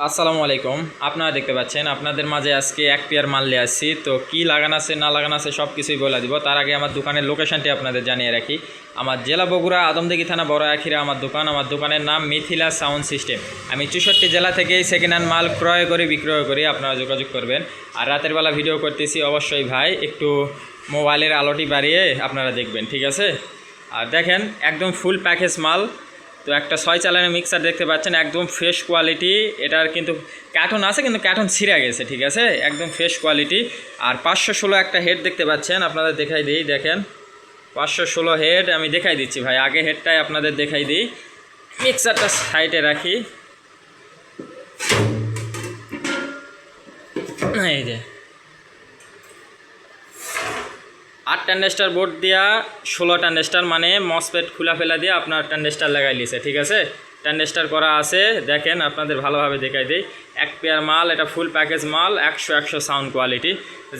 আসসালামু আলাইকুম। আপনারা দেখতে পাচ্ছেন, আপনাদের মাঝে আজকে এক পেয়ার মাল নিয়ে আসছি। তো কি লাগানো আছে, না লাগানো আছে সব কিছুই বলে দিব। তার আগে আমার দোকানের লোকেশনটি আপনাদের জানিয়ে রাখি। আমার জেলা বগুড়া আদমদিঘি থানা বড় আখিরা আমার দোকান। আমার দোকানের নাম মিথিলা সাউন্ড সিস্টেম। আমি চৌষট্টি জেলা থেকেই সেকেন্ড হ্যান্ড মাল ক্রয় করে, বিক্রয় করি। আপনারা যোগাযোগ করবেন। আর রাতের বেলা ভিডিও করতেছি অবশ্যই ভাই, একটু মোবাইলের আলোটি বাড়িয়ে আপনারা দেখবেন, ঠিক আছে? আর দেখেন, একদম ফুল প্যাকেজ মাল। তো একটা ছয় চালানের মিক্সার দেখতে পাচ্ছেন, একদম ফ্রেশ কোয়ালিটি এটার কিন্তু কার্টন আছে, কিন্তু কার্টন ছিঁড়ে গেছে, ঠিক আছে? একদম ফ্রেশ কোয়ালিটি আর পাঁচশো ষোলো একটা হেড দেখতে পাচ্ছেন, আপনাদের দেখাই দিই, দেখেন। পাঁচশো ষোলো হেড আমি দেখাই দিচ্ছি ভাই, আগে হেডটাই আপনাদের দেখাই দিই। মিক্সারটা সাইডে রাখি। এই যে। ট্যান্ডেস্টার বোর্ড দিয়া ষোলো ট্যান্ডেস্টার মানে মসপেট খোলা ফেলা দিয়ে আপনার ট্যান্ডেস্টার লাগাই লিছে, ঠিক আছে? ট্যান্ডেস্টার করা আছে, দেখেন আপনাদের ভালোভাবে দেখাই দিই। এক পেয়ার মাল, এটা ফুল প্যাকেজ মাল, একশো একশো সাউন্ড কোয়ালিটি।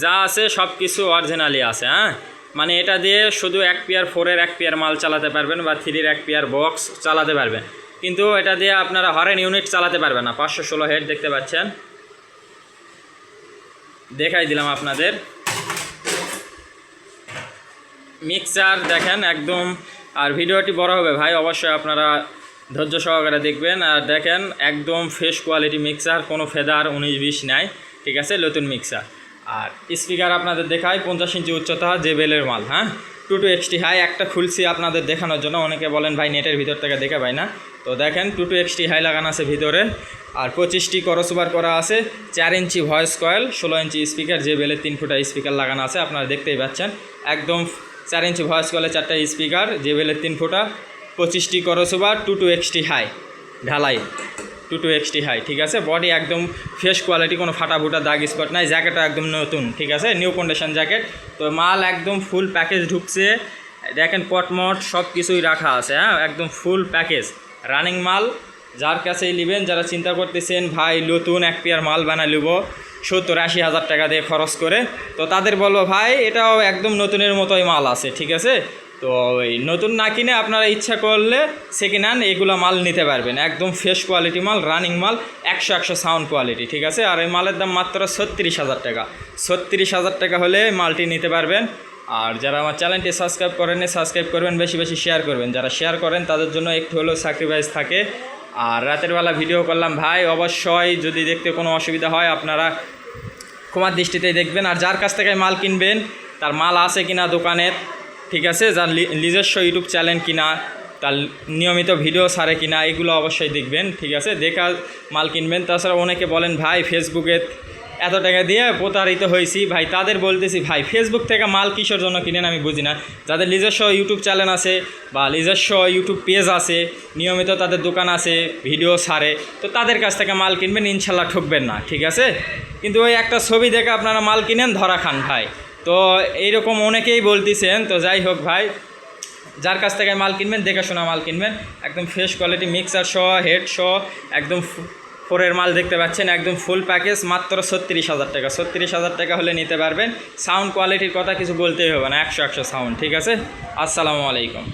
যা আছে সব কিছু অরিজিনালি আছে হ্যাঁ? মানে এটা দিয়ে শুধু এক পেয়ার ফোরের এক পেয়ার মাল চালাতে পারবেন বা থ্রির এক পেয়ার বক্স চালাতে পারবেন। কিন্তু এটা দিয়ে আপনারা হরেন ইউনিট চালাতে পারবেন না, পাঁচশো ষোলো হেড দেখতে পাচ্ছেন। দেখাই দিলাম আপনাদের। মিক্সার দেখেন একদম, আর ভিডিওটি বড় হবে ভাই, অবশ্যই আপনারা ধৈর্য সহকারে দেখবেন। আর দেখেন, একদম ফ্রেশ কোয়ালিটি মিক্সার কোনো ফেদার উনিশ বিশ নাই, ঠিক আছে, নতুন মিক্সার আর স্পিকার আপনাদের দেখায় পঞ্চাশ ইঞ্চি উচ্চতা জেবেলের মাল হ্যাঁ? টু টু এক্সটি হাই একটা খুলছি আপনাদের দেখানোর জন্য, অনেকে বলেন, ভাই নেটের ভিতর থেকে দেখে পাই না। তো দেখেন টু টু এক্সটি হাই লাগানো আছে ভিতরে, আর পঁচিশটি করসোবার করা আছে, চার ইঞ্চি ভয়েস কয়েল ষোলো ইঞ্চি স্পিকার যে বেলের তিন ফুটা স্পিকার লাগানো আছে, আপনারা দেখতেই পাচ্ছেন, একদম চার ইঞ্চি ভয়েস কলে চারটা স্পিকার যে বেলের তিন ফুটা, পঁচিশটি করসোবার টু টু এক্সটি হাই ঢালাই টু টু এক্সটি হাই ঠিক আছে? বডি একদম ফ্রেশ কোয়ালিটি কোনো ফাটা ফুটা দাগ স্পট নাই জ্যাকেটও একদম নতুন, ঠিক আছে? নিউ কন্ডিশন জ্যাকেট তো মাল একদম ফুল প্যাকেজ ঢুকছে, দেখেন পটমট সব কিছুই রাখা আছে হ্যাঁ? একদম ফুল প্যাকেজ রানিং মাল, যার কাছেই নেবেন, যারা চিন্তা করতেছেন, ভাই, নতুন এক পেয়ার মাল বানা নেব সত্তর আশি হাজার টাকা দিয়ে খরচ করে। তো তাদের বলব, ভাই, এটাও একদম নতুনের মতোই মাল আছে, ঠিক আছে? তো ওই নতুন না কিনে আপনারা ইচ্ছা করলে সেকেন্ড হ্যান্ড এগুলো মাল নিতে পারবেন। একদম ফ্রেশ কোয়ালিটি মাল রানিং মাল, একশো একশো সাউন্ড কোয়ালিটি ঠিক আছে? আর এই মালের দাম মাত্র ছত্রিশ হাজার টাকা। ছত্রিশ হাজার টাকা হলে মালটি নিতে পারবেন। আর যারা আমার চ্যানেলটি সাবস্ক্রাইব করেননি সাবস্ক্রাইব করবেন, বেশি বেশি শেয়ার করবেন। যারা শেয়ার করেন, তাদের জন্য একটু হলেও স্যাক্রিফাইস থাকে। আর রাতের বেলা ভিডিও করলাম। ভাই, অবশ্যই যদি দেখতে কোনো অসুবিধা হয়, আপনারা কুমার দৃষ্টিতেই দেখবেন। আর যার কাছ থেকে মাল কিনবেন, তার মাল আছে কিনা দোকানের, ঠিক আছে? যার নিজস্ব ইউটিউব চ্যানেল কিনা, তার নিয়মিত ভিডিও সারে কিনা, এগুলো অবশ্যই দেখবেন, ঠিক আছে? দেখা মাল কিনবেন। তাছাড়া অনেকে বলেন, ভাই ফেসবুকে এত টাকা দিয়ে প্রতারিত হয়েছি। ভাই, তাদের বলতেছি, ভাই ফেসবুক থেকে মাল কিসের জন্য কিনেন আমি বুঝি না। যাদের নিজস্ব ইউটিউব চ্যানেল আছে বা নিজস্ব ইউটিউব পেজ আছে, নিয়মিত তাদের দোকান আছে ভিডিও সারে তো তাদের কাছ থেকে মাল কিনবেন, ইনশাল্লাহ ঠকবেন না, ঠিক আছে? কিন্তু ওই একটা ছবি দেখে আপনারা মাল কিনেন, ধরা খান, ভাই। তো এইরকম অনেকেই বলতেছেন, তো যাই হোক, ভাই, যার কাছ থেকে মাল কিনবেন, দেখে শোনা মাল কিনবেন। একদম ফ্রেশ কোয়ালিটি মিক্সার সহ হেড সহ, একদম ফোরের মাল দেখতে পাচ্ছেন, একদম ফুল প্যাকেজ মাত্র ছত্রিশ হাজার টাকা। ছত্রিশ হাজার টাকা হলে নিতে পারবেন। সাউন্ড কোয়ালিটির কথা কিছু বলতেই হবে না, একশো একশো সাউন্ড ঠিক আছে? আসসালামু আলাইকুম।